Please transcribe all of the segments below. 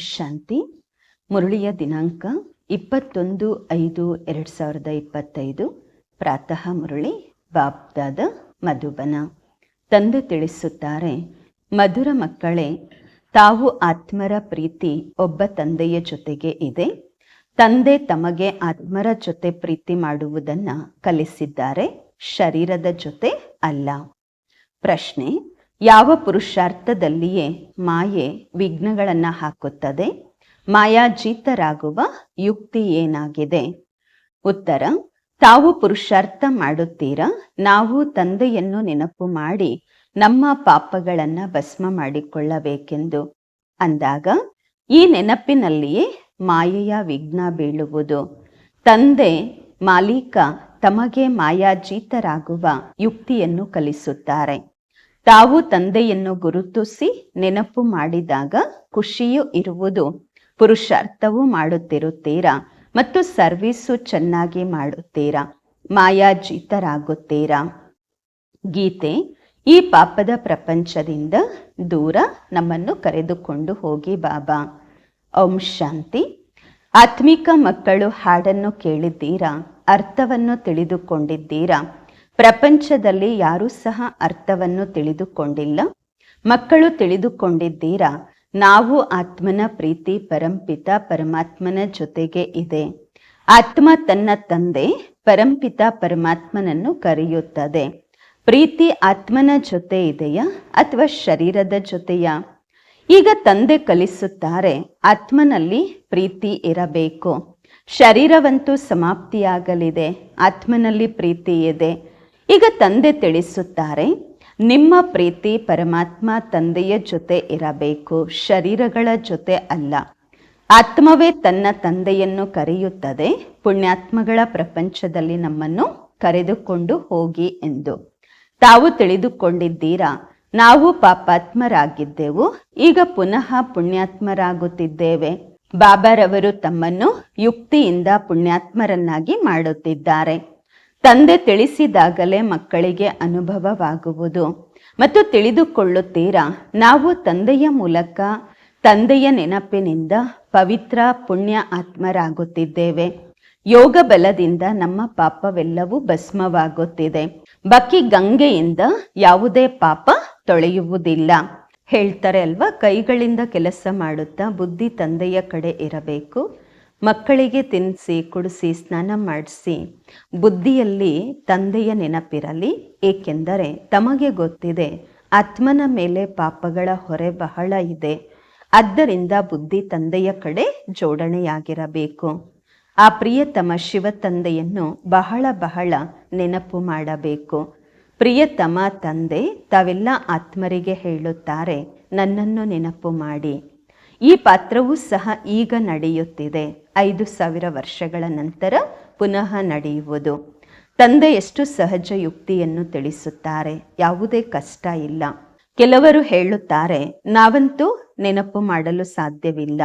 ಶಾಂತಿ. ಮುರುಳಿಯ ದಿನಾಂಕ ಇಪ್ಪತ್ತೊಂದು ಐದು ಎರಡು ಸಾವಿರದ ಇಪ್ಪತ್ತೈದು. ಪ್ರಾತಃ ಮುರುಳಿ ಬಾಬ್ದಾದ ಮಧುಬನ. ತಂದೆ ತಿಳಿಸುತ್ತಾರೆ, ಮಧುರ ಮಕ್ಕಳೇ, ತಾವು ಆತ್ಮರ ಪ್ರೀತಿ ಒಬ್ಬ ತಂದೆಯ ಜೊತೆಗೆ ಇದೆ. ತಂದೆ ತಮಗೆ ಆತ್ಮರ ಜೊತೆ ಪ್ರೀತಿ ಮಾಡುವುದನ್ನ ಕಲಿಸಿದ್ದಾರೆ, ಶರೀರದ ಜೊತೆ ಅಲ್ಲ. ಪ್ರಶ್ನೆ ಯಾವ ಪುರುಷಾರ್ಥದಲ್ಲಿಯೇ ಮಾಯೆ ವಿಘ್ನಗಳನ್ನು ಹಾಕುತ್ತದೆ, ಮಾಯಾಜೀತರಾಗುವ ಯುಕ್ತಿ ಏನಾಗಿದೆ? ಉತ್ತರ, ತಾವು ಪುರುಷಾರ್ಥ ಮಾಡುತ್ತೀರಾ? ನಾವು ತಂದೆಯನ್ನು ನೆನಪು ಮಾಡಿ ನಮ್ಮ ಪಾಪಗಳನ್ನು ಭಸ್ಮ ಮಾಡಿಕೊಳ್ಳಬೇಕೆಂದು. ಅಂದಾಗ, ಈ ನೆನಪಿನಲ್ಲಿಯೇ ಮಾಯೆಯ ವಿಘ್ನ ಬೀಳುವುದು. ತಂದೆ, ಮಾಲೀಕ ತಮಗೆ ಮಾಯಾಜೀತರಾಗುವ ಯುಕ್ತಿಯನ್ನು ಕಲಿಸುತ್ತಾರೆ. ತಾವು ತಂದೆಯನ್ನು ಗುರುತಿಸಿ ನೆನಪು ಮಾಡಿದಾಗ ಖುಷಿಯೂ ಇರುವುದು. ಪುರುಷಾರ್ಥವೂ ಮಾಡುತ್ತಿರುತ್ತೀರಾ? ಮತ್ತು ಸರ್ವೀಸು ಚೆನ್ನಾಗಿ ಮಾಡುತ್ತೀರಾ? ಮಾಯಾಜೀತರಾಗುತ್ತೀರಾ? ಗೀತೆ, ಈ ಪಾಪದ ಪ್ರಪಂಚದಿಂದ ದೂರ ನಮ್ಮನ್ನು ಕರೆದುಕೊಂಡು ಹೋಗಿ ಬಾಬಾ. ಓಂ ಶಾಂತಿ. ಆತ್ಮಿಕ ಮಕ್ಕಳು ಹಾಡನ್ನು ಕೇಳಿದ್ದೀರಾ? ಅರ್ಥವನ್ನು ತಿಳಿದುಕೊಂಡಿದ್ದೀರಾ? ಪ್ರಪಂಚದಲ್ಲಿ ಯಾರೂ ಸಹ ಅರ್ಥವನ್ನು ತಿಳಿದುಕೊಂಡಿಲ್ಲ. ಮಕ್ಕಳು ತಿಳಿದುಕೊಂಡಿದ್ದೀರಾ? ನಾವು ಆತ್ಮನ ಪ್ರೀತಿ, ಪರಂಪಿತ, ಪರಮಾತ್ಮನ ಜೊತೆಗೆ ಇದೆ. ಆತ್ಮ ತನ್ನ ತಂದೆ, ಪರಂಪಿತ ಪರಮಾತ್ಮನನ್ನು ಕರೆಯುತ್ತದೆ. ಪ್ರೀತಿ ಆತ್ಮನ ಜೊತೆ ಇದೆಯಾ ಅಥವಾ ಶರೀರದ ಜೊತೆಯಾ? ಈಗ ತಂದೆ ಕಲಿಸುತ್ತಾರೆ, ಆತ್ಮನಲ್ಲಿ ಪ್ರೀತಿ ಇರಬೇಕು. ಶರೀರವಂತೂ ಸಮಾಪ್ತಿಯಾಗಲಿದೆ, ಆತ್ಮನಲ್ಲಿ ಪ್ರೀತಿ ಇದೆ. ಈಗ ತಂದೆ ತಿಳಿಸುತ್ತಾರೆ, ನಿಮ್ಮ ಪ್ರೀತಿ ಪರಮಾತ್ಮ ತಂದೆಯ ಜೊತೆ ಇರಬೇಕು, ಶರೀರಗಳ ಜೊತೆ ಅಲ್ಲ. ಆತ್ಮವೇ ತನ್ನ ತಂದೆಯನ್ನು ಕರೆಯುತ್ತದೆ, ಪುಣ್ಯಾತ್ಮಗಳ ಪ್ರಪಂಚದಲ್ಲಿ ನಮ್ಮನ್ನು ಕರೆದುಕೊಂಡು ಹೋಗಿ ಎಂದು. ತಾವು ತಿಳಿದುಕೊಂಡಿದ್ದೀರಾ, ನಾವು ಪಾಪಾತ್ಮರಾಗಿದ್ದೆವು, ಈಗ ಪುನಃ ಪುಣ್ಯಾತ್ಮರಾಗುತ್ತಿದ್ದೇವೆ. ಬಾಬಾರವರು ತಮ್ಮನ್ನು ಯುಕ್ತಿಯಿಂದ ಪುಣ್ಯಾತ್ಮರನ್ನಾಗಿ ಮಾಡುತ್ತಿದ್ದಾರೆ. ತಂದೆ ತಿಳಿಸಿದಾಗಲೇ ಮಕ್ಕಳಿಗೆ ಅನುಭವವಾಗುವುದು. ಮತ್ತು ತಿಳಿದುಕೊಳ್ಳುತ್ತೀರಾ, ನಾವು ತಂದೆಯ ಮೂಲಕ ತಂದೆಯ ನೆನಪಿನಿಂದ ಪವಿತ್ರ ಪುಣ್ಯ ಆತ್ಮರಾಗುತ್ತಿದ್ದೇವೆ. ಯೋಗ ಬಲದಿಂದ ನಮ್ಮ ಪಾಪವೆಲ್ಲವೂ ಭಸ್ಮವಾಗುತ್ತಿದೆ. ಬಕ್ಕಿ ಗಂಗೆಯಿಂದ ಯಾವುದೇ ಪಾಪ ತೊಳೆಯುವುದಿಲ್ಲ. ಹೇಳ್ತಾರೆ ಅಲ್ವಾ, ಕೈಗಳಿಂದ ಕೆಲಸ ಮಾಡುತ್ತಾ ಬುದ್ಧಿ ತಂದೆಯ ಕಡೆ ಇರಬೇಕು. ಮಕ್ಕಳಿಗೆ ತಿನ್ನಿಸಿ ಕುಡಿಸಿ, ಸ್ನಾನ ಮಾಡಿಸಿ, ಬುದ್ಧಿಯಲ್ಲಿ ತಂದೆಯ ನೆನಪಿರಲಿ. ಏಕೆಂದರೆ ತಮಗೆ ಗೊತ್ತಿದೆ, ಆತ್ಮನ ಮೇಲೆ ಪಾಪಗಳ ಹೊರೆ ಬಹಳ ಇದೆ. ಆದ್ದರಿಂದ ಬುದ್ಧಿ ತಂದೆಯ ಕಡೆ ಜೋಡಣೆಯಾಗಿರಬೇಕು. ಆ ಪ್ರಿಯತಮ ಶಿವ ತಂದೆಯನ್ನು ಬಹಳ ಬಹಳ ನೆನಪು ಮಾಡಬೇಕು. ಪ್ರಿಯತಮ ತಂದೆ, ತಾವೆಲ್ಲ ಆತ್ಮರಿಗೆ ಹೇಳುತ್ತಾರೆ, ನನ್ನನ್ನು ನೆನಪು ಮಾಡಿ. ಈ ಪಾತ್ರವೂ ಸಹ ಈಗ ನಡೆಯುತ್ತಿದೆ. ಐದು ಸಾವಿರ ವರ್ಷಗಳ ನಂತರ ಪುನಃ ನಡೆಯುವುದು. ತಂದೆ ಎಷ್ಟು ಸಹಜ ಯುಕ್ತಿಯನ್ನು ತಿಳಿಸುತ್ತಾರೆ, ಯಾವುದೇ ಕಷ್ಟ ಇಲ್ಲ. ಕೆಲವರು ಹೇಳುತ್ತಾರೆ, ನಾವಂತೂ ನೆನಪು ಮಾಡಲು ಸಾಧ್ಯವಿಲ್ಲ.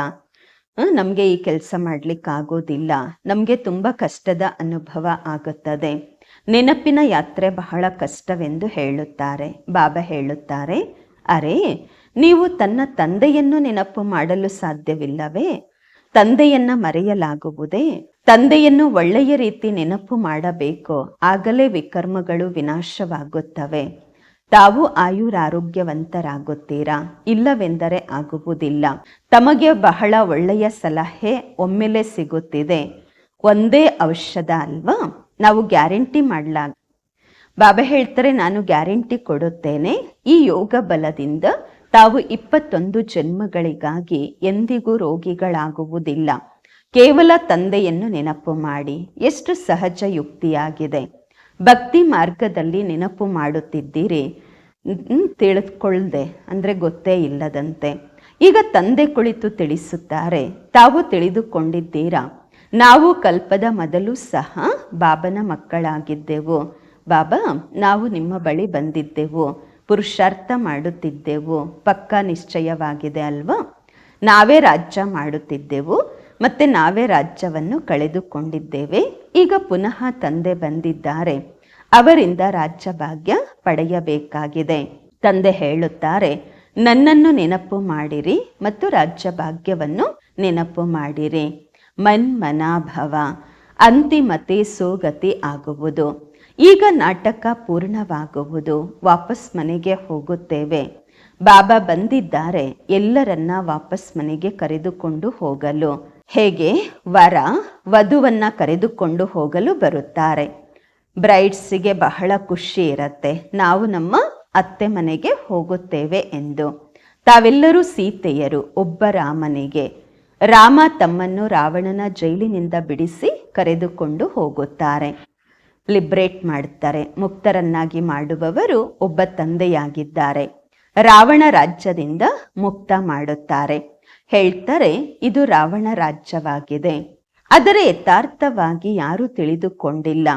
ನಮಗೆ ಈ ಕೆಲಸ ಮಾಡ್ಲಿಕ್ಕಾಗೋದಿಲ್ಲ ನಮಗೆ ತುಂಬ ಕಷ್ಟದ ಅನುಭವ ಆಗುತ್ತದೆ. ನೆನಪಿನ ಯಾತ್ರೆ ಬಹಳ ಕಷ್ಟವೆಂದು ಹೇಳುತ್ತಾರೆ. ಬಾಬಾ ಹೇಳುತ್ತಾರೆ, ಅರೆ, ನೀವು ತನ್ನ ತಂದೆಯನ್ನು ನೆನಪು ಮಾಡಲು ಸಾಧ್ಯವಿಲ್ಲವೇ? ತಂದೆಯನ್ನ ಮರೆಯಲಾಗುವುದೇ? ತಂದೆಯನ್ನು ಒಳ್ಳೆಯ ರೀತಿ ನೆನಪು ಮಾಡಬೇಕು? ಆಗಲೇ ವಿಕರ್ಮಗಳು ವಿನಾಶವಾಗುತ್ತವೆ. ತಾವು ಆಯುರಾರೋಗ್ಯವಂತರಾಗುತ್ತೀರಾ? ಇಲ್ಲವೆಂದರೆ ಆಗುವುದಿಲ್ಲ. ತಮಗೆ ಬಹಳ ಒಳ್ಳೆಯ ಸಲಹೆ ಒಮ್ಮೆಲೆ ಸಿಗುತ್ತಿದೆ. ಒಂದೇ ಔಷಧ ಅಲ್ವಾ? ನಾವು ಗ್ಯಾರಂಟಿ ಮಾಡಲ ಬಾಬಾ ಹೇಳ್ತಾರೆ, ನಾನು ಗ್ಯಾರಂಟಿ ಕೊಡುತ್ತೇನೆ. ಈ ಯೋಗ ಬಲದಿಂದ ತಾವು ಇಪ್ಪತ್ತೊಂದು ಜನ್ಮಗಳಿಗಾಗಿ ಎಂದಿಗೂ ರೋಗಿಗಳಾಗುವುದಿಲ್ಲ. ಕೇವಲ ತಂದೆಯನ್ನು ನೆನಪು ಮಾಡಿ, ಎಷ್ಟು ಸಹಜ ಯುಕ್ತಿಯಾಗಿದೆ. ಭಕ್ತಿ ಮಾರ್ಗದಲ್ಲಿ ನೆನಪು ಮಾಡುತ್ತಿದ್ದೀರಿ ತಿಳಿದುಕೊಳ್ಳದೆ ಅಂದರೆ ಗೊತ್ತೇ ಇಲ್ಲದಂತೆ. ಈಗ ತಂದೆ ಕುಳಿತು ತಿಳಿಸುತ್ತಾರೆ, ತಾವು ತಿಳಿದುಕೊಂಡಿದ್ದೀರಾ? ನಾವು ಕಲ್ಪದ ಮೊದಲು ಸಹ ಬಾಬನ ಮಕ್ಕಳಾಗಿದ್ದೆವು. ಬಾಬಾ, ನಾವು ನಿಮ್ಮ ಬಳಿ ಬಂದಿದ್ದೆವು. ಪುರುಷಾರ್ಥ ಮಾಡುತ್ತಿದ್ದೆವು. ಪಕ್ಕ ನಿಶ್ಚಯವಾಗಿದೆ ಅಲ್ವಾ? ನಾವೇ ರಾಜ್ಯ ಮಾಡುತ್ತಿದ್ದೆವು ಮತ್ತೆ ನಾವೇ ರಾಜ್ಯವನ್ನು ಕಳೆದುಕೊಂಡಿದ್ದೇವೆ. ಈಗ ಪುನಃ ತಂದೆ ಬಂದಿದ್ದಾರೆ. ಅವರಿಂದ ರಾಜ್ಯ ಭಾಗ್ಯ ಪಡೆಯಬೇಕಾಗಿದೆ. ತಂದೆ ಹೇಳುತ್ತಾರೆ, ನನ್ನನ್ನು ನೆನಪು ಮಾಡಿರಿ ಮತ್ತು ರಾಜ್ಯ ಭಾಗ್ಯವನ್ನು ನೆನಪು ಮಾಡಿರಿ. ಮನ್ಮನಾಭವ, ಅಂತಿಮತೆ ಸೋಗತಿ ಆಗುವುದು. ಈಗ ನಾಟಕ ಪೂರ್ಣವಾಗುವುದು, ವಾಪಸ್ ಮನೆಗೆ ಹೋಗುತ್ತೇವೆ. ಬಾಬಾ ಬಂದಿದ್ದಾರೆ, ಎಲ್ಲರನ್ನ ವಾಪಸ್ ಮನೆಗೆ ಕರೆದುಕೊಂಡು ಹೋಗಲು. ಹೇಗೆ? ವರ ವಧುವನ್ನ ಕರೆದುಕೊಂಡು ಹೋಗಲು ಬರುತ್ತಾರೆ. ಬ್ರೈಡ್ಸ್ಗೆ ಬಹಳ ಖುಷಿ ಇರತ್ತೆ. ನಾವು ನಮ್ಮ ಅತ್ತೆ ಮನೆಗೆ ಹೋಗುತ್ತೇವೆ ಎಂದು. ತಾವೆಲ್ಲರೂ ಸೀತೆಯರು, ಒಬ್ಬ ರಾಮನಿಗೆ. ರಾಮ ತಮ್ಮನ್ನು ರಾವಣನ ಜೈಲಿನಿಂದ ಬಿಡಿಸಿ ಕರೆದುಕೊಂಡು ಹೋಗುತ್ತಾರೆ. ಲಿಬ್ರೇಟ್ ಮಾಡುತ್ತಾರೆ ಮುಕ್ತರನ್ನಾಗಿ ಮಾಡುವವರು ಒಬ್ಬ ತಂದೆಯಾಗಿದ್ದಾರೆ. ರಾವಣ ರಾಜ್ಯದಿಂದ ಮುಕ್ತ ಮಾಡುತ್ತಾರೆ. ಹೇಳ್ತಾರೆ, ಇದು ರಾವಣ ರಾಜ್ಯವಾಗಿದೆ. ಅದರ ಯಥಾರ್ಥವಾಗಿ ಯಾರೂ ತಿಳಿದುಕೊಂಡಿಲ್ಲ.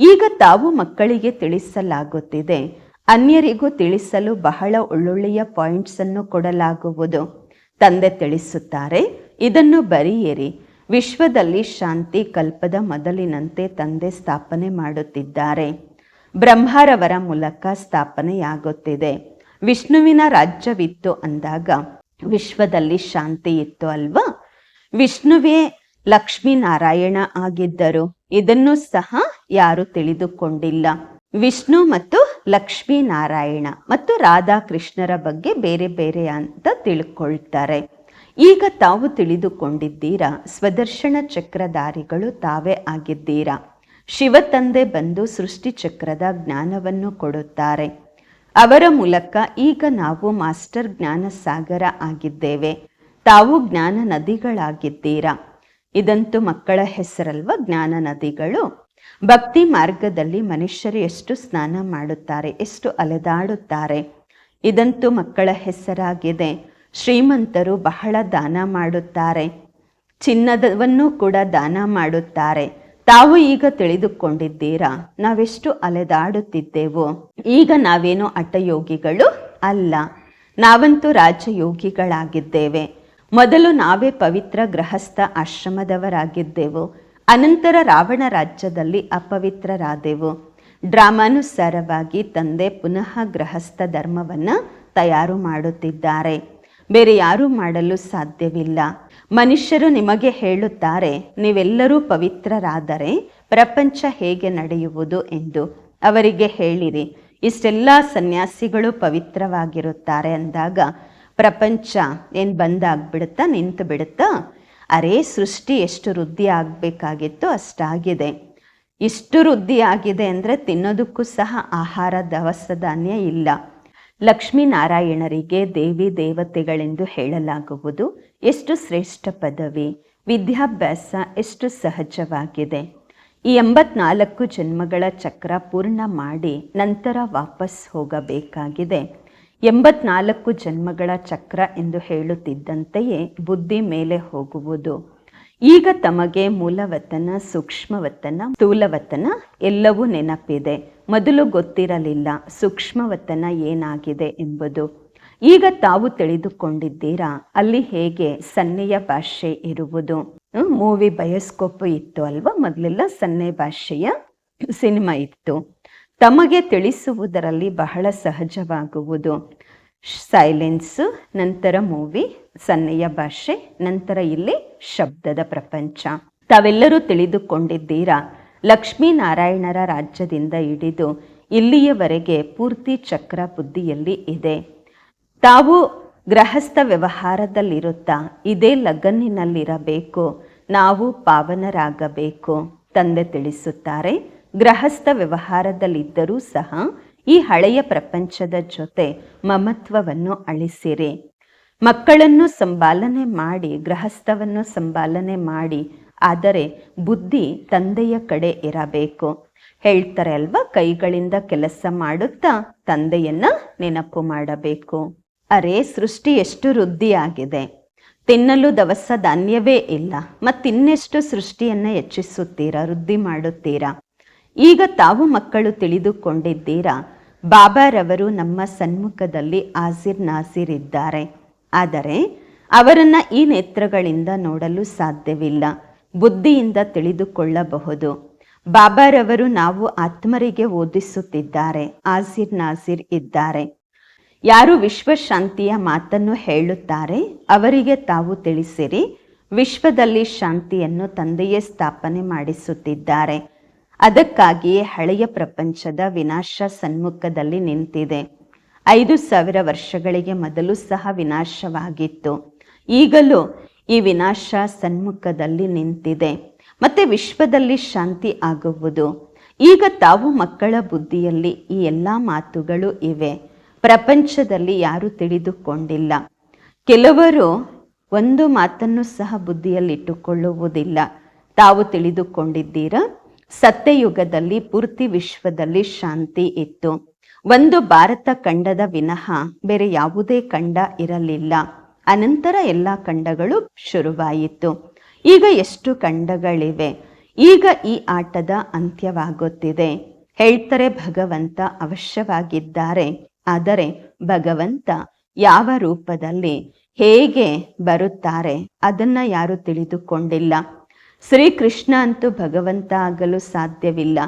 ಈಗ ತಾವು ಮಕ್ಕಳಿಗೆ ತಿಳಿಸಲಾಗುತ್ತಿದೆ. ಅನ್ಯರಿಗೂ ತಿಳಿಸಲು ಬಹಳ ಒಳ್ಳೊಳ್ಳೆಯ ಪಾಯಿಂಟ್ಸ್ ಅನ್ನು ಕೊಡಲಾಗುವುದು. ತಂದೆ ತಿಳಿಸುತ್ತಾರೆ, ಇದನ್ನು ಬರೆಯಿರಿ. ವಿಶ್ವದಲ್ಲಿ ಶಾಂತಿ ಕಲ್ಪದ ಮೊದಲಿನಂತೆ ತಂದೆ ಸ್ಥಾಪನೆ ಮಾಡುತ್ತಿದ್ದಾರೆ. ಬ್ರಹ್ಮರವರ ಮೂಲಕ ಸ್ಥಾಪನೆಯಾಗುತ್ತಿದೆ. ವಿಷ್ಣುವಿನ ರಾಜ್ಯವಿತ್ತು ಅಂದಾಗ ವಿಶ್ವದಲ್ಲಿ ಶಾಂತಿ ಇತ್ತು ಅಲ್ವಾ? ವಿಷ್ಣುವೇ ಲಕ್ಷ್ಮೀನಾರಾಯಣ ಆಗಿದ್ದರು. ಇದನ್ನು ಸಹ ಯಾರು ತಿಳಿದುಕೊಂಡಿಲ್ಲ. ವಿಷ್ಣು ಮತ್ತು ಲಕ್ಷ್ಮೀನಾರಾಯಣ ಮತ್ತು ರಾಧಾಕೃಷ್ಣರ ಬಗ್ಗೆ ಬೇರೆ ಬೇರೆ ಅಂತ ತಿಳ್ಕೊಳ್ತಾರೆ. ಈಗ ತಾವು ತಿಳಿದುಕೊಂಡಿದ್ದೀರಾ, ಸ್ವದರ್ಶನ ಚಕ್ರಧಾರಿಗಳು ತಾವೇ ಆಗಿದ್ದೀರಾ? ಶಿವ ತಂದೆ ಬಂದು ಸೃಷ್ಟಿ ಚಕ್ರದ ಜ್ಞಾನವನ್ನು ಕೊಡುತ್ತಾರೆ. ಅವರ ಮೂಲಕ ಈಗ ನಾವು ಮಾಸ್ಟರ್ ಜ್ಞಾನ ಸಾಗರ ಆಗಿದ್ದೇವೆ. ತಾವು ಜ್ಞಾನ ನದಿಗಳಾಗಿದ್ದೀರಾ? ಇದಂತೂ ಮಕ್ಕಳ ಹೆಸರಲ್ವ ಜ್ಞಾನ ನದಿಗಳು? ಭಕ್ತಿ ಮಾರ್ಗದಲ್ಲಿ ಮನುಷ್ಯರು ಎಷ್ಟು ಸ್ನಾನ ಮಾಡುತ್ತಾರೆ, ಎಷ್ಟು ಅಲೆದಾಡುತ್ತಾರೆ? ಇದಂತೂ ಮಕ್ಕಳ ಹೆಸರಾಗಿದೆ. ಶ್ರೀಮಂತರು ಬಹಳ ದಾನ ಮಾಡುತ್ತಾರೆ. ಚಿನ್ನದವನ್ನು ಕೂಡ ದಾನ ಮಾಡುತ್ತಾರೆ. ತಾವು ಈಗ ತಿಳಿದುಕೊಂಡಿದ್ದೀರಾ? ನಾವೆಷ್ಟು ಅಲೆದಾಡುತ್ತಿದ್ದೆವು. ಈಗ ನಾವೇನು ಅಟ್ಟಯೋಗಿಗಳು ಅಲ್ಲ. ನಾವಂತೂ ರಾಜಯೋಗಿಗಳಾಗಿದ್ದೇವೆ. ಮೊದಲು ನಾವೇ ಪವಿತ್ರ ಗೃಹಸ್ಥ ಆಶ್ರಮದವರಾಗಿದ್ದೆವು. ಅನಂತರ ರಾವಣ ರಾಜ್ಯದಲ್ಲಿ ಅಪವಿತ್ರರಾದೆವು. ಡ್ರಾಮಾನುಸಾರವಾಗಿ ತಂದೆ ಪುನಃ ಗೃಹಸ್ಥ ಧರ್ಮವನ್ನು ತಯಾರು ಮಾಡುತ್ತಿದ್ದಾರೆ. ಬೇರೆ ಯಾರೂ ಮಾಡಲು ಸಾಧ್ಯವಿಲ್ಲ. ಮನುಷ್ಯರು ನಿಮಗೆ ಹೇಳುತ್ತಾರೆ, ನೀವೆಲ್ಲರೂ ಪವಿತ್ರರಾದರೆ ಪ್ರಪಂಚ ಹೇಗೆ ನಡೆಯುವುದು ಎಂದು ಅವರಿಗೆ ಹೇಳಿರಿ. ಇಷ್ಟೆಲ್ಲ ಸನ್ಯಾಸಿಗಳು ಪವಿತ್ರವಾಗಿರುತ್ತಾರೆ ಅಂದಾಗ, ಪ್ರಪಂಚ ಏನು ಬಂದಾಗ್ಬಿಡುತ್ತಾ ನಿಂತು ಬಿಡುತ್ತಾ? ಅರೇ, ಸೃಷ್ಟಿ ಎಷ್ಟು ವೃದ್ಧಿ ಆಗಬೇಕಾಗಿತ್ತು ಅಷ್ಟಾಗಿದೆ. ಇಷ್ಟು ವೃದ್ಧಿ ಆಗಿದೆ ಅಂದರೆ ತಿನ್ನೋದಕ್ಕೂ ಸಹ ಆಹಾರ, ದವಸ ಧಾನ್ಯ ಇಲ್ಲ. ಲಕ್ಷ್ಮೀನಾರಾಯಣರಿಗೆ ದೇವಿ ದೇವತೆಗಳೆಂದು ಹೇಳಲಾಗುವುದು. ಎಷ್ಟು ಶ್ರೇಷ್ಠ ಪದವಿ, ವಿದ್ಯಾಭ್ಯಾಸ ಎಷ್ಟು ಸಹಜವಾಗಿದೆ. ಈ ಎಂಬತ್ನಾಲ್ಕು ಜನ್ಮಗಳ ಚಕ್ರ ಪೂರ್ಣ ಮಾಡಿ ನಂತರ ವಾಪಸ್ ಹೋಗಬೇಕಾಗಿದೆ. ಎಂಬತ್ನಾಲ್ಕು ಜನ್ಮಗಳ ಚಕ್ರ ಎಂದು ಹೇಳುತ್ತಿದ್ದಂತೆಯೇ ಬುದ್ಧಿ ಮೇಲೆ ಹೋಗುವುದು. ಈಗ ತಮಗೆ ಮೂಲವತನ, ಸೂಕ್ಷ್ಮವತನ, ಸ್ಥೂಲವತನ ಎಲ್ಲವೂ ನೆನಪಿದೆ. ಮೊದಲು ಗೊತ್ತಿರಲಿಲ್ಲ ಸೂಕ್ಷ್ಮವತನ ಏನಾಗಿದೆ ಎಂಬುದು. ಈಗ ತಾವು ತಿಳಿದುಕೊಂಡಿದ್ದೀರಾ, ಅಲ್ಲಿ ಹೇಗೆ ಸನ್ನೆಯ ಭಾಷೆ ಇರುವುದು? ಮೂವಿ ಬಯೋಸ್ಕೋಪ್ ಇತ್ತು ಅಲ್ವಾ? ಮೊದಲೆಲ್ಲ ಸನ್ನೆ ಭಾಷೆಯ ಸಿನಿಮಾ ಇತ್ತು. ತಮಗೆ ತಿಳಿಸುವುದರಲ್ಲಿ ಬಹಳ ಸಹಜವಾಗುವುದು. ಸೈಲೆನ್ಸು, ನಂತರ ಮೂವಿ, ಸನ್ನೆಯ ಭಾಷೆ ನಂತರ ಇಲ್ಲಿ ಶಬ್ದದ ಪ್ರಪಂಚ. ತಾವೆಲ್ಲರೂ ತಿಳಿದುಕೊಂಡಿದ್ದೀರಾ ಲಕ್ಷ್ಮೀನಾರಾಯಣರ ರಾಜ್ಯದಿಂದ ಹಿಡಿದು ಇಲ್ಲಿಯವರೆಗೆ ಪೂರ್ತಿ ಚಕ್ರ ಬುದ್ಧಿಯಲ್ಲಿ ಇದೆ. ತಾವು ಗೃಹಸ್ಥ ವ್ಯವಹಾರದಲ್ಲಿರುತ್ತಾ ಇದೇ ಲಗನ್ನಿನಲ್ಲಿರಬೇಕು ನಾವು ಪಾವನರಾಗಬೇಕು, ತಂದೆ ತಿಳಿಸುತ್ತಾರೆ. ಗೃಹಸ್ಥ ವ್ಯವಹಾರದಲ್ಲಿದ್ದರೂ ಸಹ ಈ ಹಳೆಯ ಪ್ರಪಂಚದ ಜೊತೆ ಮಮತ್ವವನ್ನು ಅಳಿಸಿರಿ. ಮಕ್ಕಳನ್ನು ಸಂಪಾಲನೆ ಮಾಡಿ, ಗೃಹಸ್ಥವನ್ನು ಸಂಪಾಲನೆ ಮಾಡಿ ಆದರೆ ಬುದ್ಧಿ ತಂದೆಯ ಕಡೆ ಇರಬೇಕು. ಹೇಳ್ತಾರೆ ಅಲ್ವಾ, ಕೈಗಳಿಂದ ಕೆಲಸ ಮಾಡುತ್ತಾ ತಂದೆಯನ್ನ ನೆನಪು ಮಾಡಬೇಕು. ಅರೆ, ಸೃಷ್ಟಿ ಎಷ್ಟು ವೃದ್ಧಿಯಾಗಿದೆ. ತಿನ್ನಲು ದವಸ ಧಾನ್ಯವೇ ಇಲ್ಲ, ಮತ್ತಿನ್ನೆಷ್ಟು ಸೃಷ್ಟಿಯನ್ನ ಹೆಚ್ಚಿಸುತ್ತೀರಾ, ವೃದ್ಧಿ ಮಾಡುತ್ತೀರಾ. ಈಗ ತಾವು ಮಕ್ಕಳು ತಿಳಿದುಕೊಂಡಿದ್ದೀರಾ, ಬಾಬಾರವರು ನಮ್ಮ ಸನ್ಮುಖದಲ್ಲಿ ಆಸಿರ್ ನಾಸಿರ್ ಇದ್ದಾರೆ. ಆದರೆ ಅವರನ್ನ ಈ ನೇತ್ರಗಳಿಂದ ನೋಡಲು ಸಾಧ್ಯವಿಲ್ಲ. ಬುದ್ಧಿಯಿಂದ ತಿಳಿದುಕೊಳ್ಳಬಹುದು. ಬಾಬಾರವರು ನಾವು ಆತ್ಮರಿಗೆ ಓದಿಸುತ್ತಿದ್ದಾರೆ. ಆಸಿರ್ ನಾಸಿರ್ ಇದ್ದಾರೆ. ಯಾರು ವಿಶ್ವಶಾಂತಿಯ ಮಾತನ್ನು ಹೇಳುತ್ತಾರೆ, ಅವರಿಗೆ ತಾವು ತಿಳಿಸಿರಿ. ವಿಶ್ವದಲ್ಲಿ ಶಾಂತಿಯನ್ನು ತಂದೆಯೇ ಸ್ಥಾಪನೆ ಮಾಡಿಸುತ್ತಿದ್ದಾರೆ. ಅದಕ್ಕಾಗಿಯೇ ಹಳೆಯ ಪ್ರಪಂಚದ ವಿನಾಶ ಸನ್ಮುಖದಲ್ಲಿ ನಿಂತಿದೆ. ಐದು ಸಾವಿರ ವರ್ಷಗಳಿಗೆ ಮೊದಲು ಸಹ ವಿನಾಶವಾಗಿತ್ತು. ಈಗಲೂ ಈ ವಿನಾಶ ಸನ್ಮುಖದಲ್ಲಿ ನಿಂತಿದೆ. ಮತ್ತೆ ವಿಶ್ವದಲ್ಲಿ ಶಾಂತಿ ಆಗುವುದು. ಈಗ ತಾವು ಮಕ್ಕಳ ಬುದ್ಧಿಯಲ್ಲಿ ಈ ಎಲ್ಲ ಮಾತುಗಳು ಇವೆ. ಪ್ರಪಂಚದಲ್ಲಿ ಯಾರು ತಿಳಿದುಕೊಂಡಿಲ್ಲ. ಕೆಲವರು ಒಂದು ಮಾತನ್ನು ಸಹ ಬುದ್ಧಿಯಲ್ಲಿಟ್ಟುಕೊಳ್ಳುವುದಿಲ್ಲ. ತಾವು ತಿಳಿದುಕೊಂಡಿದ್ದೀರಾ? ಸತ್ಯಯುಗದಲ್ಲಿ, ಪೂರ್ತಿ ವಿಶ್ವದಲ್ಲಿ ಶಾಂತಿ ಇತ್ತು. ಒಂದು ಭಾರತ ಖಂಡದ ವಿನಃ ಬೇರೆ ಯಾವುದೇ ಖಂಡ ಇರಲಿಲ್ಲ. ಅನಂತರ ಎಲ್ಲ ಖಂಡಗಳು ಶುರುವಾಯಿತು. ಈಗ ಎಷ್ಟು ಖಂಡಗಳಿವೆ? ಈಗ ಈ ಆಟದ ಅಂತ್ಯವಾಗುತ್ತಿದೆ. ಹೇಳ್ತಾರೆ ಭಗವಂತ ಅವಶ್ಯವಾಗಿದ್ದಾರೆ. ಆದರೆ ಭಗವಂತ ಯಾವ ರೂಪದಲ್ಲಿ, ಹೇಗೆ ಬರುತ್ತಾರೆ ಅದನ್ನ ಯಾರು ತಿಳಿದುಕೊಂಡಿಲ್ಲ. ಶ್ರೀಕೃಷ್ಣ ಅಂತೂ ಭಗವಂತ ಆಗಲು ಸಾಧ್ಯವಿಲ್ಲ.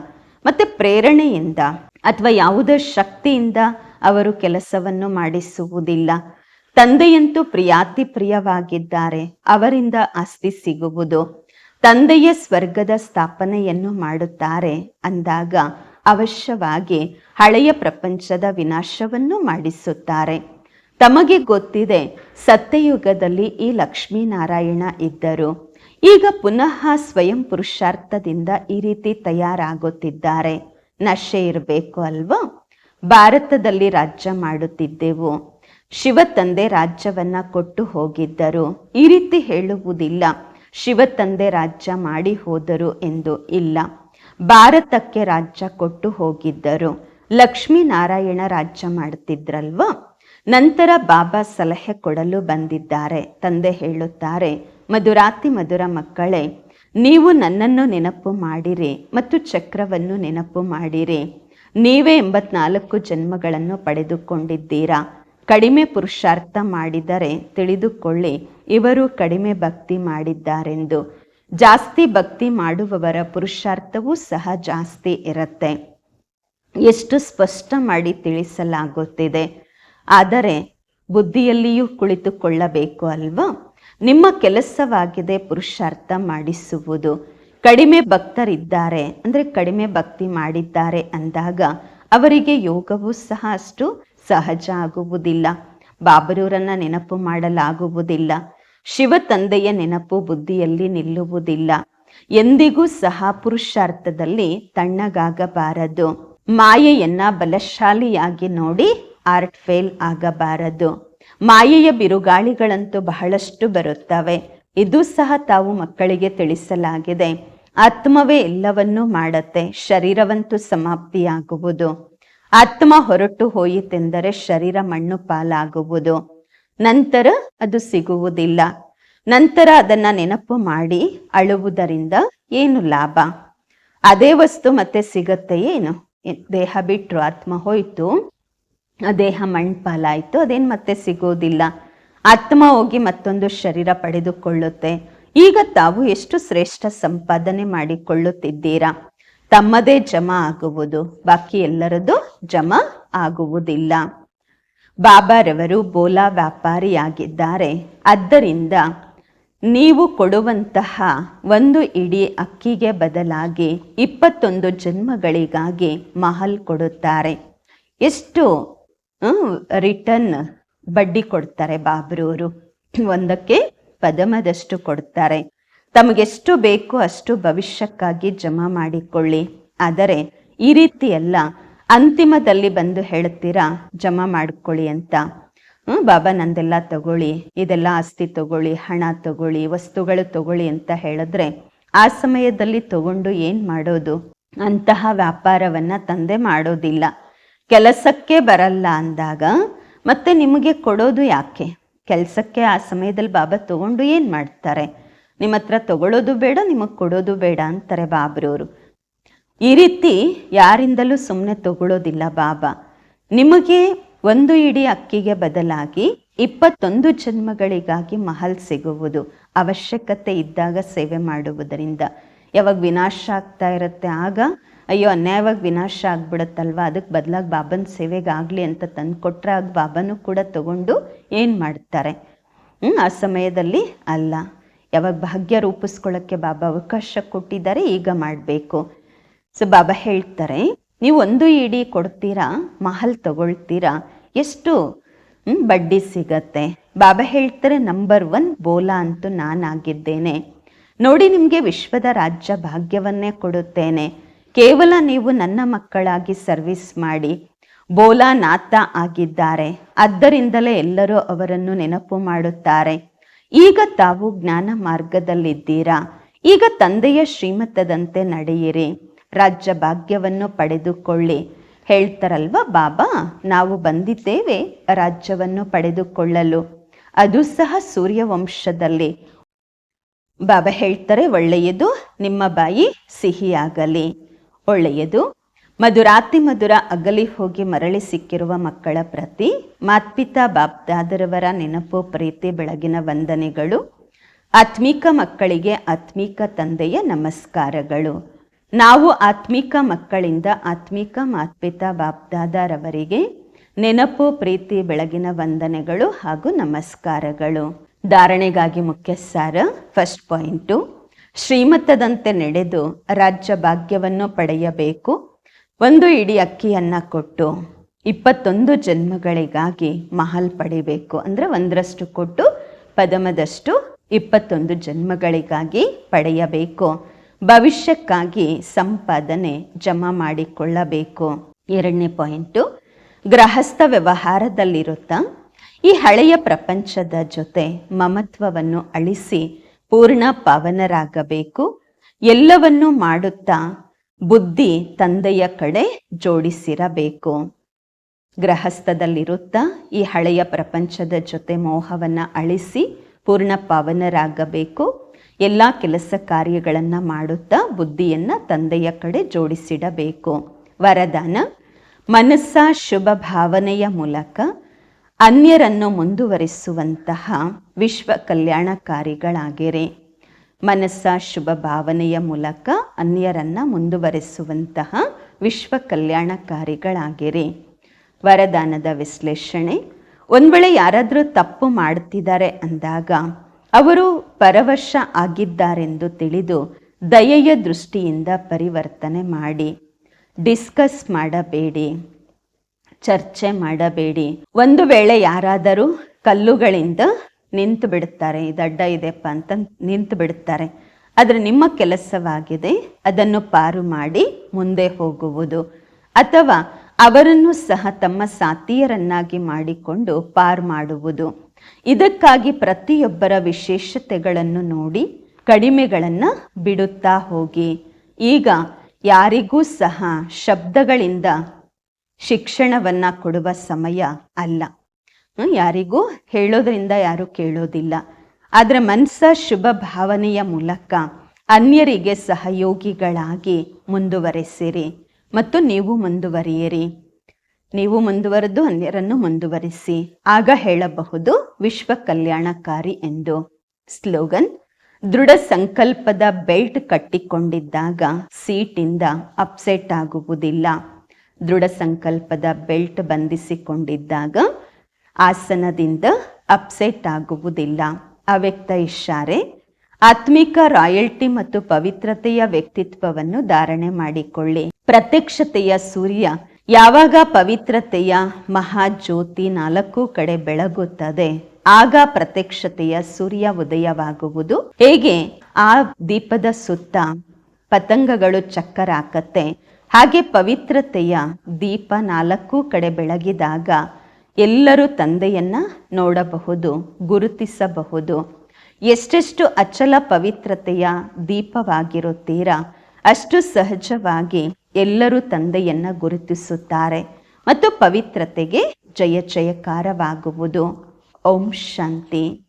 ಮತ್ತೆ ಪ್ರೇರಣೆಯಿಂದ ಅಥವಾ ಯಾವುದೇ ಶಕ್ತಿಯಿಂದ ಅವರು ಕೆಲಸವನ್ನು ಮಾಡಿಸುವುದಿಲ್ಲ. ತಂದೆಯಂತೂ ಪ್ರಿಯಾತಿ ಪ್ರಿಯವಾಗಿದ್ದಾರೆ, ಅವರಿಂದ ಆಸ್ತಿ ಸಿಗುವುದು. ತಂದೆಯ ಸ್ವರ್ಗದ ಸ್ಥಾಪನೆಯನ್ನು ಮಾಡುತ್ತಾರೆ ಅಂದಾಗ ಅವಶ್ಯವಾಗಿ ಹಳೆಯ ಪ್ರಪಂಚದ ವಿನಾಶವನ್ನು ಮಾಡಿಸುತ್ತಾರೆ. ತಮಗೆ ಗೊತ್ತಿದೆ, ಸತ್ಯಯುಗದಲ್ಲಿ ಈ ಲಕ್ಷ್ಮೀನಾರಾಯಣ ಇದ್ದರು. ಈಗ ಪುನಃ ಸ್ವಯಂ ಪುರುಷಾರ್ಥದಿಂದ ಈ ರೀತಿ ತಯಾರಾಗುತ್ತಿದ್ದಾರೆ. ನಶೆ ಇರಬೇಕು ಅಲ್ವಾ? ಭಾರತದಲ್ಲಿ ರಾಜ್ಯ ಮಾಡುತ್ತಿದ್ದೆವು. ಶಿವ ತಂದೆ ರಾಜ್ಯವನ್ನ ಕೊಟ್ಟು ಹೋಗಿದ್ದರು. ಈ ರೀತಿ ಹೇಳುವುದಿಲ್ಲ. ಶಿವ ತಂದೆ ರಾಜ್ಯ ಮಾಡಿ ಹೋದರು ಎಂದು ಇಲ್ಲ. ಭಾರತಕ್ಕೆ ರಾಜ್ಯ ಕೊಟ್ಟು ಹೋಗಿದ್ದರು. ಲಕ್ಷ್ಮೀನಾರಾಯಣ ರಾಜ್ಯ ಮಾಡ್ತಿದ್ರಲ್ವಾ? ನಂತರ ಬಾಬಾ ಸಲಹೆ ಕೊಡಲು ಬಂದಿದ್ದಾರೆ. ತಂದೆ ಹೇಳುತ್ತಾರೆ, ಮಧುರಾತಿ ಮಧುರ ಮಕ್ಕಳೇ, ನೀವು ನನ್ನನ್ನು ನೆನಪು ಮಾಡಿರಿ ಮತ್ತು ಚಕ್ರವನ್ನು ನೆನಪು ಮಾಡಿರಿ. ನೀವೇ ಎಂಬತ್ನಾಲ್ಕು ಜನ್ಮಗಳನ್ನು ಪಡೆದುಕೊಂಡಿದ್ದೀರಾ. ಕಡಿಮೆ ಪುರುಷಾರ್ಥ ಮಾಡಿದರೆ ತಿಳಿದುಕೊಳ್ಳಿ, ಇವರು ಕಡಿಮೆ ಭಕ್ತಿ ಮಾಡಿದ್ದಾರೆಂದು. ಜಾಸ್ತಿ ಭಕ್ತಿ ಮಾಡುವವರ ಪುರುಷಾರ್ಥವೂ ಸಹ ಜಾಸ್ತಿ ಇರುತ್ತೆ. ಎಷ್ಟು ಸ್ಪಷ್ಟ ಮಾಡಿ ತಿಳಿಸಲಾಗುತ್ತಿದೆ. ಆದರೆ, ಬುದ್ಧಿಯಲ್ಲಿಯೂ ಕುಳಿತುಕೊಳ್ಳಬೇಕು ಅಲ್ವಾ? ನಿಮ್ಮ ಕೆಲಸವಾಗಿದೆ ಪುರುಷಾರ್ಥ ಮಾಡಿಸುವುದು. ಕಡಿಮೆ ಭಕ್ತರಿದ್ದಾರೆ, ಅಂದರೆ ಕಡಿಮೆ ಭಕ್ತಿ ಮಾಡಿದ್ದಾರೆ ಅಂದಾಗ ಅವರಿಗೆ ಯೋಗವೂ ಸಹ ಅಷ್ಟು ಸಹಜ ಆಗುವುದಿಲ್ಲ ಬಾಬರೂರನ್ನ ನೆನಪು ಮಾಡಲಾಗುವುದಿಲ್ಲ. ಶಿವ ತಂದೆಯ ನೆನಪು ಬುದ್ಧಿಯಲ್ಲಿ ನಿಲ್ಲುವುದಿಲ್ಲ. ಎಂದಿಗೂ ಸಹ ಪುರುಷಾರ್ಥದಲ್ಲಿ ತಣ್ಣಗಾಗಬಾರದು. ಮಾಯೆಯನ್ನ ಬಲಶಾಲಿಯಾಗಿ ನೋಡಿ ಆರ್ಟ್ ಫೇಲ್ ಆಗಬಾರದು. ಮಾಯೆಯ ಬಿರುಗಾಳಿಗಳಂತೂ ಬಹಳಷ್ಟು ಬರುತ್ತವೆ. ಇದು ಸಹ ತಾವು ಮಕ್ಕಳಿಗೆ ತಿಳಿಸಲಾಗಿದೆ. ಆತ್ಮವೇ ಎಲ್ಲವನ್ನೂ ಮಾಡತ್ತೆ. ಶರೀರವಂತೂ ಸಮಾಪ್ತಿಯಾಗುವುದು. ಆತ್ಮ ಹೊರಟು ಹೋಯಿತೆಂದರೆ ಶರೀರ ಮಣ್ಣು ಪಾಲಾಗುವುದು. ನಂತರ ಅದು ಸಿಗುವುದಿಲ್ಲ. ನಂತರ ಅದನ್ನ ನೆನಪು ಮಾಡಿ ಅಳುವುದರಿಂದ ಏನು ಲಾಭ? ಅದೇ ವಸ್ತು ಮತ್ತೆ ಸಿಗತ್ತೆ ಏನು? ದೇಹ ಬಿಟ್ಟರು ಆತ್ಮ ಹೋಯ್ತು. ಆ ದೇಹ ಮಣ್ಪಾಲಾಯ್ತು ಅದೇನು ಮತ್ತೆ ಸಿಗೋದಿಲ್ಲ ಆತ್ಮ ಹೋಗಿ ಮತ್ತೊಂದು ಶರೀರ ಪಡೆದುಕೊಳ್ಳುತ್ತೆ. ಈಗ ತಾವು ಎಷ್ಟು ಶ್ರೇಷ್ಠ ಸಂಪಾದನೆ ಮಾಡಿಕೊಳ್ಳುತ್ತಿದ್ದೀರಾ? ತಮ್ಮದೇ ಜಮಾ ಆಗುವುದು, ಬಾಕಿ ಎಲ್ಲರದ್ದು ಜಮಾ ಆಗುವುದಿಲ್ಲ. ಬಾಬಾರವರು ಬೋಲಾ ವ್ಯಾಪಾರಿಯಾಗಿದ್ದಾರೆ. ಆದ್ದರಿಂದ ನೀವು ಕೊಡುವಂತಹ ಒಂದು ಇಡಿ ಅಕ್ಕಿಗೆ ಬದಲಾಗಿ ಇಪ್ಪತ್ತೊಂದು ಜನ್ಮಗಳಿಗಾಗಿ ಮಹಲ್ ಕೊಡುತ್ತಾರೆ. ಎಷ್ಟು ರಿಟರ್ನ್ ಬಡ್ಡಿ ಕೊಡ್ತಾರೆ ಬಾಬ್ರವರು ಒಂದಕ್ಕೆ ಪದಮದಷ್ಟು ಕೊಡ್ತಾರೆ. ತಮಗೆಷ್ಟು ಬೇಕೋ ಅಷ್ಟು ಭವಿಷ್ಯಕ್ಕಾಗಿ ಜಮಾ ಮಾಡಿಕೊಳ್ಳಿ. ಆದರೆ ಈ ರೀತಿ ಎಲ್ಲ ಅಂತಿಮದಲ್ಲಿ ಬಂದು ಹೇಳ್ತೀರಾ ಜಮಾ ಮಾಡ್ಕೊಳ್ಳಿ ಅಂತ. ಹ್ಞೂ ಬಾಬಾ ನಂದೆಲ್ಲ ತಗೊಳ್ಳಿ, ಇದೆಲ್ಲ ಆಸ್ತಿ ತಗೊಳ್ಳಿ, ಹಣ ತಗೊಳ್ಳಿ, ವಸ್ತುಗಳು ತಗೊಳ್ಳಿ ಅಂತ ಹೇಳಿದ್ರೆ ಆ ಸಮಯದಲ್ಲಿ ತಗೊಂಡು ಏನ್ ಮಾಡೋದು? ಅಂತಹ ವ್ಯಾಪಾರವನ್ನ ತಂದೆ ಮಾಡೋದಿಲ್ಲ. ಕೆಲಸಕ್ಕೆ ಬರಲ್ಲ ಅಂದಾಗ ಮತ್ತೆ ನಿಮಗೆ ಕೊಡೋದು ಯಾಕೆ? ಕೆಲಸಕ್ಕೆ ಆ ಸಮಯದಲ್ಲಿ ಬಾಬಾ ತಗೊಂಡು ಏನು ಮಾಡ್ತಾರೆ? ನಿಮ್ಮ ಹತ್ರ ತಗೊಳ್ಳೋದು ಬೇಡ, ನಿಮಗೆ ಕೊಡೋದು ಬೇಡ ಅಂತಾರೆ ಬಾಬ್ರವರು. ಈ ರೀತಿ ಯಾರಿಂದಲೂ ಸುಮ್ಮನೆ ತಗೊಳ್ಳೋದಿಲ್ಲ ಬಾಬಾ. ನಿಮಗೆ ಒಂದು ಇಡೀ ಅಕ್ಕಿಗೆ ಬದಲಾಗಿ ಇಪ್ಪತ್ತೊಂದು ಜನ್ಮಗಳಿಗಾಗಿ ಮಹಲ್ ಸಿಗುವುದು ಅವಶ್ಯಕತೆ ಇದ್ದಾಗ ಸೇವೆ ಮಾಡುವುದರಿಂದ. ಯಾವಾಗ ವಿನಾಶ ಆಗ್ತಾ ಇರುತ್ತೆ ಆಗ, ಅಯ್ಯೋ ಅನ್ಯಾಯವಾಗಿ ವಿನಾಶ ಆಗ್ಬಿಡುತ್ತಲ್ವ, ಅದಕ್ಕೆ ಬದಲಾಗಿ ಬಾಬನ ಸೇವೆಗಾಗಲಿ ಅಂತ ತಂದು ಕೊಟ್ಟರೆ ಆಗ ಬಾಬನೂ ಕೂಡ ತಗೊಂಡು ಏನು ಮಾಡ್ತಾರೆ? ಆ ಸಮಯದಲ್ಲಿ ಅಲ್ಲ. ಯಾವಾಗ ಭಾಗ್ಯ ರೂಪಿಸ್ಕೊಳ್ಳೋಕ್ಕೆ ಬಾಬಾ ಅವಕಾಶ ಕೊಟ್ಟಿದ್ದಾರೆ, ಈಗ ಮಾಡಬೇಕು. ಸೊ ಬಾಬಾ ಹೇಳ್ತಾರೆ, ನೀವು ಒಂದು ಇಡಿ ಕೊಡ್ತೀರಾ, ಮಹಲ್ ತಗೊಳ್ತೀರಾ? ಎಷ್ಟು? ಬಡ್ಡಿ ಸಿಗತ್ತೆ. ಬಾಬಾ ಹೇಳ್ತಾರೆ ನಂಬರ್ ಒನ್ ಬೋಲಾ ಅಂತೂ ನಾನಾಗಿದ್ದೇನೆ. ನೋಡಿ, ನಿಮಗೆ ವಿಶ್ವದ ರಾಜ್ಯ ಭಾಗ್ಯವನ್ನೇ ಕೊಡುತ್ತೇನೆ. ಕೇವಲ ನೀವು ನನ್ನ ಮಕ್ಕಳಾಗಿ ಸರ್ವಿಸ್ ಮಾಡಿ. ಬೋಲಾ ನಾಥ ಆಗಿದ್ದಾರೆ. ಆದ್ದರಿಂದಲೇ ಎಲ್ಲರೂ ಅವರನ್ನು ನೆನಪು ಮಾಡುತ್ತಾರೆ. ಈಗ ತಾವು ಜ್ಞಾನ ಮಾರ್ಗದಲ್ಲಿದ್ದೀರಾ? ಈಗ ತಂದೆಯ ಶ್ರೀಮತದಂತೆ ನಡೆಯಿರಿ. ರಾಜ್ಯ ಭಾಗ್ಯವನ್ನು ಪಡೆದುಕೊಳ್ಳಿ. ಹೇಳ್ತಾರಲ್ವ, ಬಾಬಾ, ನಾವು ಬಂದಿದ್ದೇವೆ ರಾಜ್ಯವನ್ನು ಪಡೆದುಕೊಳ್ಳಲು. ಅದು ಸಹ ಸೂರ್ಯವಂಶದಲ್ಲಿ. ಬಾಬಾ ಹೇಳ್ತಾರೆ, ಒಳ್ಳೆಯದು, ನಿಮ್ಮ ಬಾಯಿ ಸಿಹಿಯಾಗಲಿ. ಒಳ್ಳೆಯದು ಮಧುರಾತಿ ಮಧುರ ಅಗಲಿ ಹೋಗಿ ಮರಳಿ ಸಿಕ್ಕಿರುವ ಮಕ್ಕಳ ಪ್ರತಿ, ಮಾತ್ಪಿತಾ ಬಾಪ್ದಾದರವರ ನೆನಪು, ಪ್ರೀತಿ, ಬೆಳಗಿನ ವಂದನೆಗಳು. ಆತ್ಮೀಕ ಮಕ್ಕಳಿಗೆ ಆತ್ಮೀಕ ತಂದೆಯ ನಮಸ್ಕಾರಗಳು. ನಾವು ಆತ್ಮೀಕ ಮಕ್ಕಳಿಂದ ಆತ್ಮೀಕ ಮಾತ್ಪಿತಾ ಬಾಪ್ದಾದರವರಿಗೆ ನೆನಪು, ಪ್ರೀತಿ, ಬೆಳಗಿನ ವಂದನೆಗಳು ಹಾಗೂ ನಮಸ್ಕಾರಗಳು. ಧಾರಣೆಗಾಗಿ ಮುಖ್ಯ ಸಾರ ಫಸ್ಟ್ ಪಾಯಿಂಟು. ಶ್ರೀಮತದಂತೆ ನಡೆದು ರಾಜ್ಯ ಭಾಗ್ಯವನ್ನು ಪಡೆಯಬೇಕು. ಒಂದು ಇಡೀ ಅಕ್ಕಿಯನ್ನು ಕೊಟ್ಟು ಇಪ್ಪತ್ತೊಂದು ಜನ್ಮಗಳಿಗಾಗಿ ಮಹಲ್ ಪಡಿಬೇಕು. ಅಂದರೆ ಒಂದರಷ್ಟು ಕೊಟ್ಟು, ಪದಮದಷ್ಟು ಇಪ್ಪತ್ತೊಂದು ಜನ್ಮಗಳಿಗಾಗಿ ಪಡೆಯಬೇಕು. ಭವಿಷ್ಯಕ್ಕಾಗಿ ಸಂಪಾದನೆ ಜಮಾ ಮಾಡಿಕೊಳ್ಳಬೇಕು. ಎರಡನೇ ಪಾಯಿಂಟು, ಗೃಹಸ್ಥ ವ್ಯವಹಾರದಲ್ಲಿರುತ್ತಾ ಈ ಹಳೆಯ ಪ್ರಪಂಚದ ಜೊತೆ ಮಮತ್ವವನ್ನು ಅಳಿಸಿ ಪೂರ್ಣ ಪಾವನರಾಗಬೇಕು. ಎಲ್ಲವನ್ನೂ ಮಾಡುತ್ತಾ ಬುದ್ಧಿ ತಂದೆಯ ಕಡೆ ಜೋಡಿಸಿರಬೇಕು. ಗೃಹಸ್ಥದಲ್ಲಿರುತ್ತಾ ಈ ಹಳೆಯ ಪ್ರಪಂಚದ ಜೊತೆ ಮೋಹವನ್ನು ಅಳಿಸಿ ಪೂರ್ಣ ಪಾವನರಾಗಬೇಕು. ಎಲ್ಲ ಕೆಲಸ ಕಾರ್ಯಗಳನ್ನು ಮಾಡುತ್ತಾ ಬುದ್ಧಿಯನ್ನು ತಂದೆಯ ಕಡೆ ಜೋಡಿಸಿಡಬೇಕು. ವರದಾನ, ಮನಸ್ಸ ಶುಭ ಭಾವನೆಯ ಮೂಲಕ ಅನ್ಯರನ್ನು ಮುಂದುವರಿಸುವಂತಹ ವಿಶ್ವ ಕಲ್ಯಾಣಕಾರಿಗಳಾಗಿರಿ. ಮನಸ್ಸ ಶುಭ ಭಾವನೆಯ ಮೂಲಕ ಅನ್ಯರನ್ನ ಮುಂದುವರೆಸುವಂತಹ ವಿಶ್ವ ಕಲ್ಯಾಣಕಾರಿಗಳಾಗಿರಿ. ವರದಾನದ ವಿಶ್ಲೇಷಣೆ, ಒಂದು ವೇಳೆ ಯಾರಾದರೂ ತಪ್ಪು ಮಾಡುತ್ತಿದ್ದಾರೆ ಅಂದಾಗ ಅವರು ಪರವಶ ಆಗಿದ್ದಾರೆಂದು ತಿಳಿದು ದಯೆಯ ದೃಷ್ಟಿಯಿಂದ ಪರಿವರ್ತನೆ ಮಾಡಿ. ಡಿಸ್ಕಸ್ ಮಾಡಬೇಡಿ, ಚರ್ಚೆ ಮಾಡಬೇಡಿ. ಒಂದು ವೇಳೆ ಯಾರಾದರೂ ಕಲ್ಲುಗಳಿಂದ ನಿಂತು ಬಿಡುತ್ತಾರೆ ಇದು ಅಡ್ಡ ಇದೆಯಪ್ಪ ಅಂತ ನಿಂತು ಬಿಡುತ್ತಾರೆ. ಆದರೆ ನಿಮ್ಮ ಕೆಲಸವಾಗಿದೆ, ಅದನ್ನು ಪಾರು ಮಾಡಿ ಮುಂದೆ ಹೋಗುವುದು. ಅಥವಾ ಅವರನ್ನು ಸಹ ತಮ್ಮ ಸಾಥಿಯರನ್ನಾಗಿ ಮಾಡಿಕೊಂಡು ಪಾರು ಮಾಡುವುದು. ಇದಕ್ಕಾಗಿ ಪ್ರತಿಯೊಬ್ಬರ ವಿಶೇಷತೆಗಳನ್ನು ನೋಡಿ ಕಡಿಮೆಗಳನ್ನು ಬಿಡುತ್ತಾ ಹೋಗಿ. ಈಗ ಯಾರಿಗೂ ಸಹ ಶಬ್ದಗಳಿಂದ ಶಿಕ್ಷಣವನ್ನ ಕೊಡುವ ಸಮಯ ಅಲ್ಲ. ಯಾರಿಗೂ ಹೇಳೋದ್ರಿಂದ ಯಾರು ಕೇಳೋದಿಲ್ಲ. ಆದರೆ ಮನಸ್ಸ ಶುಭ ಭಾವನೆಯ ಮೂಲಕ ಅನ್ಯರಿಗೆ ಸಹಯೋಗಿಗಳಾಗಿ ಮುಂದುವರೆಸಿರಿ ಮತ್ತು ನೀವು ಮುಂದುವರಿಯಿರಿ. ನೀವು ಮುಂದುವರೆದು ಅನ್ಯರನ್ನು ಮುಂದುವರಿಸಿ. ಆಗ ಹೇಳಬಹುದು ವಿಶ್ವ ಕಲ್ಯಾಣಕಾರಿ ಎಂದು. ಸ್ಲೋಗನ್, ದೃಢ ಸಂಕಲ್ಪದ ಬೆಲ್ಟ್ ಕಟ್ಟಿಕೊಂಡಿದ್ದಾಗ ಸೀಟಿಂದ ಅಪ್ಸೆಟ್ ಆಗುವುದಿಲ್ಲ. ದೃಢ ಸಂಕಲ್ಪದ ಬೆಲ್ಟ್ ಬಂಧಿಸಿಕೊಂಡಿದ್ದಾಗ ಆಸನದಿಂದ ಅಪ್ಸೆಟ್ ಆಗುವುದಿಲ್ಲ. ಅವ್ಯಕ್ತ ಇಷಾರೆ ಆತ್ಮಿಕ ರಾಯಲ್ಟಿ ಮತ್ತು ಪವಿತ್ರತೆಯ ವ್ಯಕ್ತಿತ್ವವನ್ನು ಧಾರಣೆ ಮಾಡಿಕೊಳ್ಳಿ. ಪ್ರತ್ಯಕ್ಷತೆಯ ಸೂರ್ಯ ಯಾವಾಗ ಪವಿತ್ರತೆಯ ಮಹಾಜ್ಯೋತಿ ನಾಲ್ಕು ಕಡೆ ಬೆಳಗುತ್ತದೆ, ಆಗ ಪ್ರತ್ಯಕ್ಷತೆಯ ಸೂರ್ಯ ಉದಯವಾಗುವುದು. ಹೇಗೆ? ಆ ದೀಪದ ಸುತ್ತ ಪತಂಗಗಳು ಚಕ್ಕರ ಹಾಕತ್ತೆ ಹಾಗೆ ಪವಿತ್ರತೆಯ ದೀಪ ನಾಲ್ಕು ಕಡೆ ಬೆಳಗಿದಾಗ ಎಲ್ಲರೂ ತಂದೆಯನ್ನು ನೋಡಬಹುದು, ಗುರುತಿಸಬಹುದು. ಎಷ್ಟೆಷ್ಟು ಅಚಲ ಪವಿತ್ರತೆಯ ದೀಪವಾಗಿರುತ್ತೀರಾ, ಅಷ್ಟು ಸಹಜವಾಗಿ ಎಲ್ಲರೂ ತಂದೆಯನ್ನು ಗುರುತಿಸುತ್ತಾರೆ ಮತ್ತು ಪವಿತ್ರತೆಗೆ ಜಯ ಜಯಕಾರವಾಗುವುದು. ಓಂ ಶಾಂತಿ.